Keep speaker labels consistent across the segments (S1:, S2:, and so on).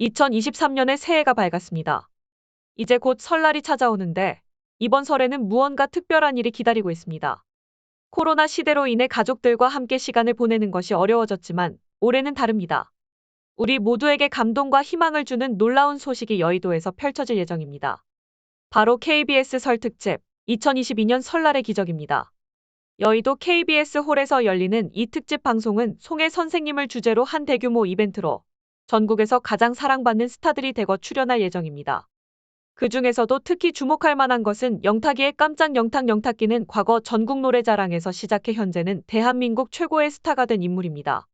S1: 2023년의 새해가 밝았습니다. 이제 곧 설날이 찾아오는데 이번 설에는 무언가 특별한 일이 기다리고 있습니다. 코로나 시대로 인해 가족들과 함께 시간을 보내는 것이 어려워졌지만 올해는 다릅니다. 우리 모두에게 감동과 희망을 주는 놀라운 소식이 여의도에서 펼쳐질 예정입니다. 바로 KBS 설 특집 2022년 설날의 기적입니다. 여의도 KBS 홀에서 열리는 이 특집 방송은 송혜 선생님을 주제로 한 대규모 이벤트로 전국에서 가장 사랑받는 스타들이 대거 출연할 예정입니다. 그 중에서도 특히 주목할 만한 것은 영탁이의 깜짝 영탁 영탁기는 과거 전국 노래자랑에서 시작해 현재는 대한민국 최고의 스타가 된 인물입니다.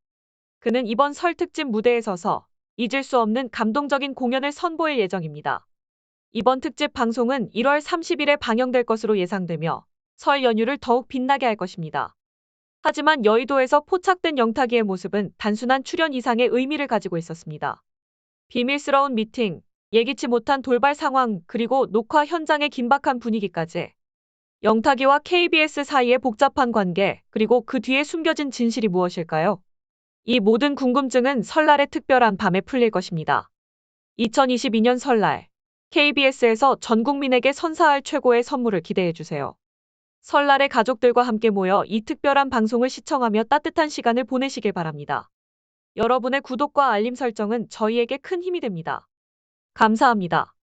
S1: 그는 이번 설 특집 무대에 서서 잊을 수 없는 감동적인 공연을 선보일 예정입니다. 이번 특집 방송은 1월 30일에 방영될 것으로 예상되며 설 연휴를 더욱 빛나게 할 것입니다. 하지만 여의도에서 포착된 영탁이의 모습은 단순한 출연 이상의 의미를 가지고 있었습니다. 비밀스러운 미팅, 예기치 못한 돌발 상황, 그리고 녹화 현장의 긴박한 분위기까지. 영탁이와 KBS 사이의 복잡한 관계, 그리고 그 뒤에 숨겨진 진실이 무엇일까요? 이 모든 궁금증은 설날의 특별한 밤에 풀릴 것입니다. 2022년 설날, KBS에서 전 국민에게 선사할 최고의 선물을 기대해 주세요. 설날에 가족들과 함께 모여 이 특별한 방송을 시청하며 따뜻한 시간을 보내시길 바랍니다. 여러분의 구독과 알림 설정은 저희에게 큰 힘이 됩니다. 감사합니다.